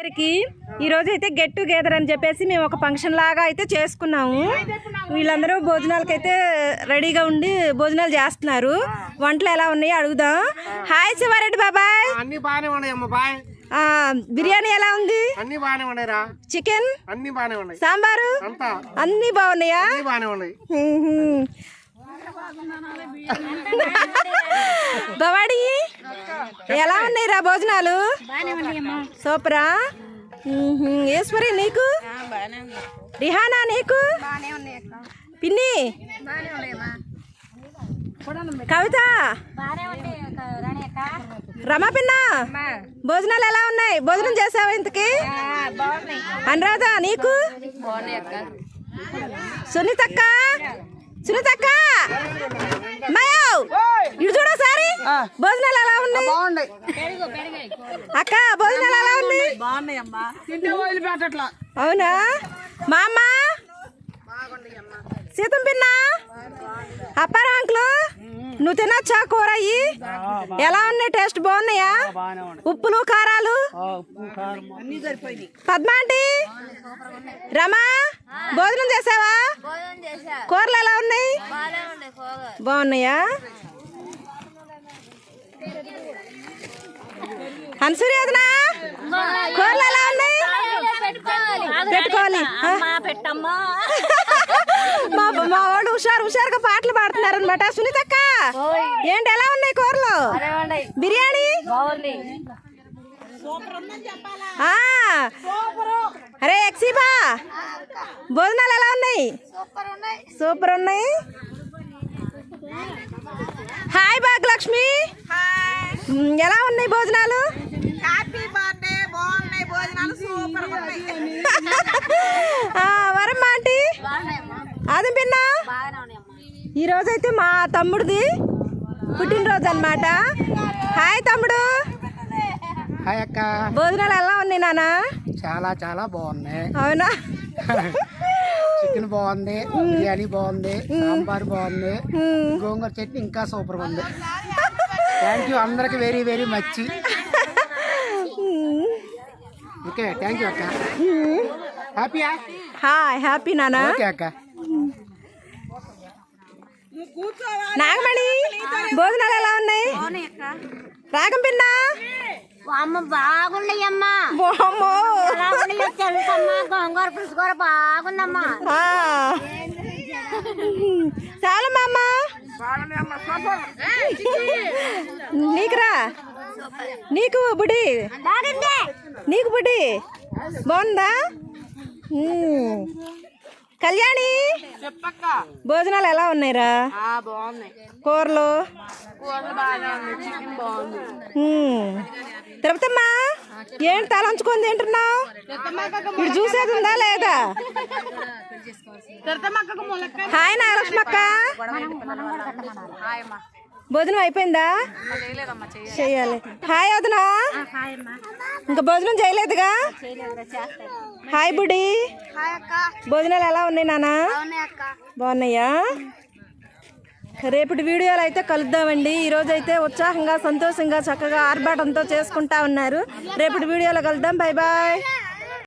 అందరికి ఈ రోజు అయితే గెట్ టుగెదర్ అని చెప్పేసి మేము ఒక ఫంక్షన్ లాగా అయితే చేసుకున్నాము. వీళ్ళందరూ భోజనాలకి అయితే రెడీగా ఉండి భోజనాలు చేస్తున్నారు. వంటలు ఎలా ఉన్నాయో అడుగుదాం. హాయ్ శివారెడ్డి బాబాయ్. అన్ని బాగానే ఉన్నాయి బిర్యానీ ఎలా ఉంది? అన్ని బాగానే ఉన్నాయిరా. చికెన్ అన్ని బాగానే ఉన్నాయి. సాంబారు? అన్నీ బాగున్నాయా? బాగానే ఉన్నాయి. మ్మ్. ఎలా ఉన్నాయి రా భోజనాలు సూపరా. ఈశ్వరి నీకు? రిహానా నీకు? పిన్ని? కవిత? రమా పిన్న? భోజనాలు ఎలా ఉన్నాయి? భోజనం చేసావా ఇంతకి? అనురాధ నీకు? సునీతక్క? సునీతక్క? మయో! ఇటు చూడు భోజనాలు ఎలా ఉన్నాయి? అక్క భోజనాలు ఎలా ఉన్నాయి? అవునా? మా అమ్మ? సీతం పిన్న? అప్పారా అంకులు? నువ్వు తినచ్చా కూర అయ్యి? ఎలా ఉన్నాయి? టేస్ట్ బాగున్నాయా? ఉప్పులు కారాలు? పద్మ ఆంటీ? రమా? భోజనం చేసావా? కూరలు ఎలా ఉన్నాయి? బాగున్నాయా? అన్సూరి వదినా? కూరలు ఎలా ఉన్నాయి? పెట్టుకోవాలి? మా మా వాడు హుషారు హుషారుగా పాటలు పాడుతున్నారు అనమాట సునీతక్క ఏంటి ఎలా ఉన్నాయి కూరలు? బిర్యానీ? ఆ. అరే ఎక్సీబా భోజనాలు ఎలా ఉన్నాయి? సూపర్ ఉన్నాయి. హాయ్ భాగ్యలక్ష్మి. ఎలా ఉన్నాయి భోజనాలు? హ్యాపీ బర్త్డే బాగున్నాయి భోజనాలు సూపర్ వరమ్మ ఆంటీ. అది పిన్న. ఈ రోజైతే మా తమ్ముడిది పుట్టినరోజు అన్నమాట. హాయ్ తమ్ముడు. హాయ్ అక్క. భోజనాలు ఎలా ఉన్నాయి నాన్న చాలా చాలా బాగున్నాయి. అవునా? చికెన్ బాగుంది బిర్యానీ బాగుంది సాంబార్ బాగుంది గోంగూర చట్నీ ఇంకా సూపర్ ఉంది. థ్యాంక్ యూ అందరికి very very much okay thank you అక్క. హ్యాపీయా హాయ్ హ్యాపీ నాన్న. ఓకే అక్క. నాగమణి భోజనాలు ఎలా ఉన్నాయి? రాగం పిన్న అమ్మ బాగున్నాయమ్మా. గోంగూర బాగుందమ్మా. ఆ. చాలా మామ నీకురా నీకు బుడి. నీకు బుడి. బాగుందా. కళ్యాణి. భోజనాలు ఎలా ఉన్నాయిరా? కూరలు. తిరుపతమ్మా ఏంటి తలంచుకొని తింటున్నావు? ఇప్పుడు చూసేది ఉందా లేదా? హాయ్ నాగలక్ష్మక్క. భోజనం అయిపోయిందా? చెయ్యాలి హాయ్ వదినా. ఇంకా భోజనం చేయలేదుగా? హాయ్ బుడి హాయ్ అక్క. భోజనాలు ఎలా ఉన్నాయి నానా? బాగున్నాయా రేపటి వీడియోలు అయితే కలుద్దామండి. ఈరోజు అయితే ఉత్సాహంగా సంతోషంగా చక్కగా ఆర్భాటంతో చేసుకుంటా ఉన్నారు. రేపటి వీడియోలో కలుద్దాం. Bye bye.